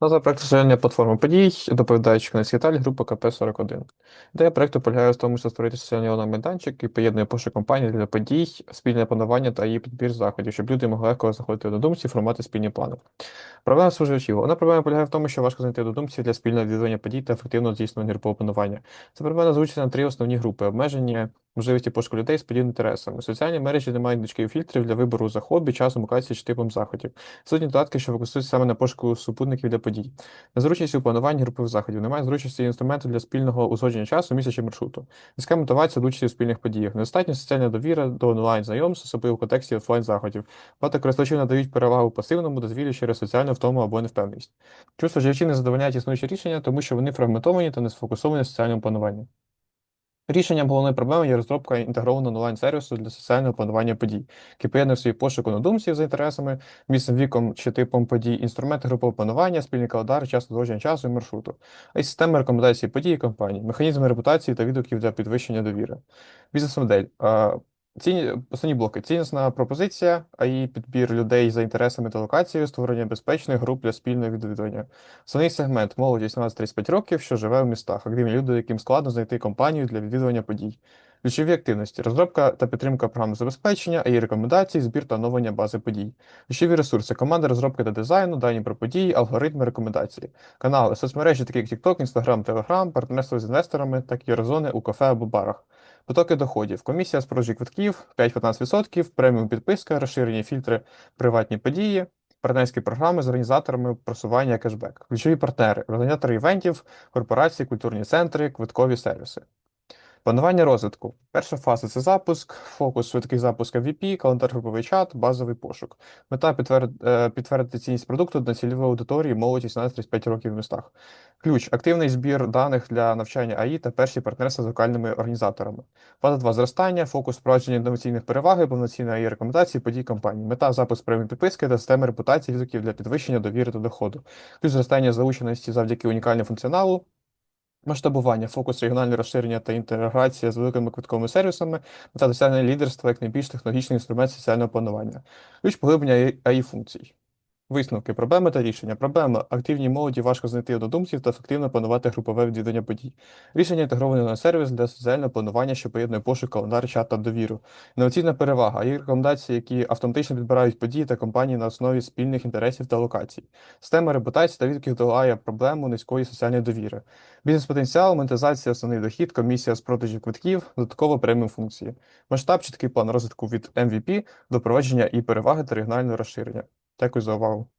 Назва проекту створення платформи подій, доповідаючи кінець Віталій, група КП-41. Ідея проекту полягає в тому, що створити соціальний онлайн-майданчик, який поєднує пошук компаній для подій, спільне планування та її підбір заходів, щоб люди могли легко заходити до думці і формувати спільні плани. Проблема споживачів. Вона проблема полягає в тому, що важко знайти додумців для спільного відвідування подій та ефективного здійснення групового планування. Це проблема звучить на три основні групи: обмеження, можливості пошуку людей з подібними інтересами. Соціальні мережі не мають значків фільтрів для вибору за хобі, часом, локації чи типом заходів. Сутні додатки, що використовуються саме на пошуку супутників для подій. Незручність у плануванні групових заходів. Немає зручності інструменту для спільного узгодження часу, місця чи маршруту. Низька мотивація участі у спільних подіях. Недостатня соціальна довіра до онлайн знайомств, особливо в контексті офлайн заходів. Багато користувачів надають перевагу пасивному дозвіллю через соціальну втому або невпевненість. Чувство споживачів не задовольняють існуючі рішення, тому що вони фрагментовані та не сфокусовані на соціальному плануванні. Рішенням головної проблеми є розробка інтегрованого онлайн-сервісу для соціального планування подій, який поєднує в пошуку надумців за інтересами, місцем віком чи типом подій, інструменти групового планування, спільний календар, час узгодження часу і маршруту, а й система рекомендацій подій і компаній, механізми репутації та відгуків для підвищення довіри. Бізнес-модель. Ціні, основні блоки. Цінностна пропозиція, а її підбір людей за інтересами та локацією, створення безпечних груп для спільного відвідування. Основний сегмент молоді 18-35 років, що живе в містах, активні люди, яким складно знайти компанію для відвідування подій. Ключові активності, розробка та підтримка програм забезпечення, її рекомендації, збір та оновлення бази подій. Ключові ресурси, команда розробки та дизайну, дані про події, алгоритми, рекомендації. Канали, соцмережі, такі як TikTok, Instagram, Telegram, партнерство з інвесторами, так і розони у кафе або барах. Потоки доходів. Комісія з продажі квитків 5-15%, преміум підписка, розширені фільтри, приватні події, партнерські програми з організаторами просування кешбек. Ключові партнери, організатори івентів, корпорації, культурні центри, квиткові сервіси. Планування розвитку. Перша фаза це запуск, фокус швидкий запуск MVP, календар груповий чат, базовий пошук. Мета е, підтвердити цінність продукту на цільової аудиторії молоді 18-35 років в містах. Ключ активний збір даних для навчання АІ та перші партнерства з локальними організаторами. Фаза 2 зростання, фокус впровадження інноваційних переваг, повноцінної АІ рекомендації подій компанії. Мета запуск преміум підписки та системи репутації відгуків для підвищення довіри та доходу. Ключ зростання залученості завдяки унікальному функціоналу. Масштабування, фокус регіональне розширення та інтеграція з великими квитковими сервісами, мета досягнення лідерства як найбільш технологічний інструмент соціального планування, ключ поглиблення АІ функцій. Висновки, проблеми та рішення. Проблема. Активній молоді важко знайти однодумців та ефективно планувати групове відвідання подій. Рішення інтегрований на сервіс для соціального планування, що поєднує пошук, календар, чат та довіру. Інноваційна перевага. Є рекомендації, які автоматично підбирають події та компанії на основі спільних інтересів та локацій. Система репутації та відких долає проблему низької соціальної довіри. Бізнес-потенціал, монетизація, основний дохід, комісія з продажів квитків, додатково преміум функції. Масштаб, чіткий план розвитку від MVP до провадження і переваги та регіонального розширення. Дякую за увагу.